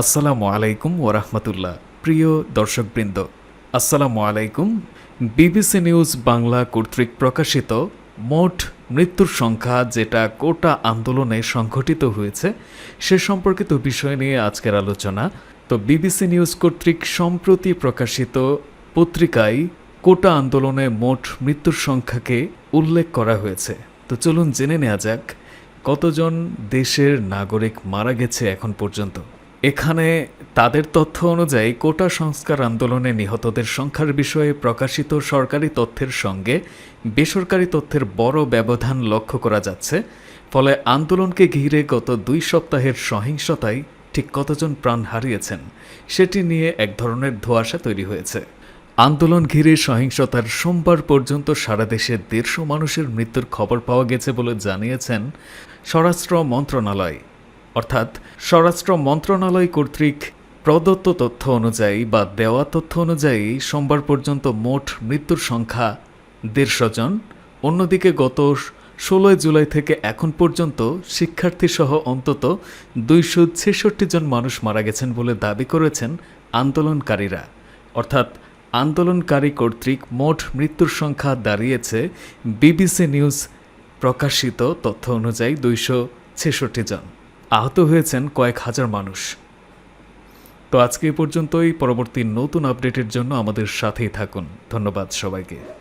আসসালামু আলাইকুম ওরহমতুল্লাহ প্রিয় দর্শকবৃন্দ, আসসালামু আলাইকুম। বিবিসি নিউজ বাংলা কর্তৃক প্রকাশিত মোট মৃত্যুর সংখ্যা যেটা কোটা আন্দোলনে সংঘটিত হয়েছে, সে সম্পর্কিত বিষয় নিয়ে আজকের আলোচনা। তো বিবিসি নিউজ কর্তৃক সম্প্রতি প্রকাশিত পত্রিকায় কোটা আন্দোলনে মোট মৃত্যুর সংখ্যাকে উল্লেখ করা হয়েছে। তো চলুন জেনে নেওয়া যাক, কতজন দেশের নাগরিক মারা গেছে এখন পর্যন্ত? এখানে তাদের তথ্য অনুযায়ী কোটা সংস্কার আন্দোলনে নিহতদের সংখ্যার বিষয়ে প্রকাশিত সরকারি তথ্যের সঙ্গে বেসরকারি তথ্যের বড় ব্যবধান লক্ষ্য করা যাচ্ছে। ফলে আন্দোলনকে ঘিরে গত দুই সপ্তাহের সহিংসতায় ঠিক কতজন প্রাণ হারিয়েছেন, সেটি নিয়ে এক ধরনের ধোঁয়াশা তৈরি হয়েছে। আন্দোলন ঘিরে সহিংসতার সোমবার পর্যন্ত সারা দেশে দেড়শো মানুষের মৃত্যুর খবর পাওয়া গেছে বলে জানিয়েছেন স্বরাষ্ট্র মন্ত্রণালয়। অর্থাৎ স্বরাষ্ট্র মন্ত্রণালয় কর্তৃক প্রদত্ত তথ্য অনুযায়ী বা দেওয়া তথ্য অনুযায়ী সোমবার পর্যন্ত মোট মৃত্যুর সংখ্যা দেড়শো জন। অন্যদিকে গত ষোলোই জুলাই থেকে এখন পর্যন্ত শিক্ষার্থীসহ অন্তত দুইশো ছেষট্টি জন মানুষ মারা গেছেন বলে দাবি করেছেন আন্দোলনকারীরা। অর্থাৎ আন্দোলনকারী কর্তৃক মোট মৃত্যুর সংখ্যা দাঁড়িয়েছে বিবিসি নিউজ প্রকাশিত তথ্য অনুযায়ী দুইশো ছেষট্টি জন। আহত হয়েছেন কয়েক হাজার মানুষ। তো আজকে এ পর্যন্তই। পরবর্তী নতুন আপডেটের জন্য আমাদের সাথেই থাকুন। ধন্যবাদ সবাইকে।